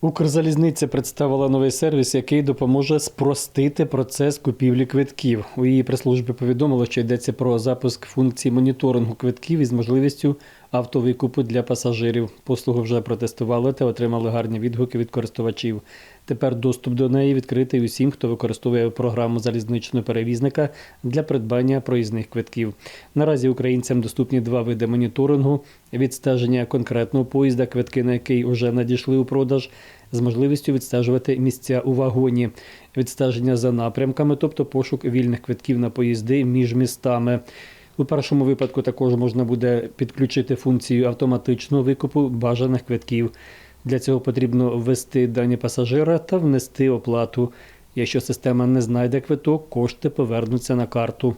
Укрзалізниця представила новий сервіс, який допоможе спростити процес купівлі квитків. У її прес-службі повідомили, що йдеться про запуск функції моніторингу квитків із можливістю автовикупу для пасажирів. Послугу вже протестували та отримали гарні відгуки від користувачів. Тепер доступ до неї відкритий усім, хто використовує програму залізничного перевізника для придбання проїзних квитків. Наразі українцям доступні два види моніторингу: відстеження конкретного поїзда, квитки на який вже надійшли у продаж, з можливістю відстежувати місця у вагоні, відстеження за напрямками, тобто пошук вільних квитків на поїзди між містами. У першому випадку також можна буде підключити функцію автоматичного викупу бажаних квитків. Для цього потрібно ввести дані пасажира та внести оплату. Якщо система не знайде квиток, кошти повернуться на карту.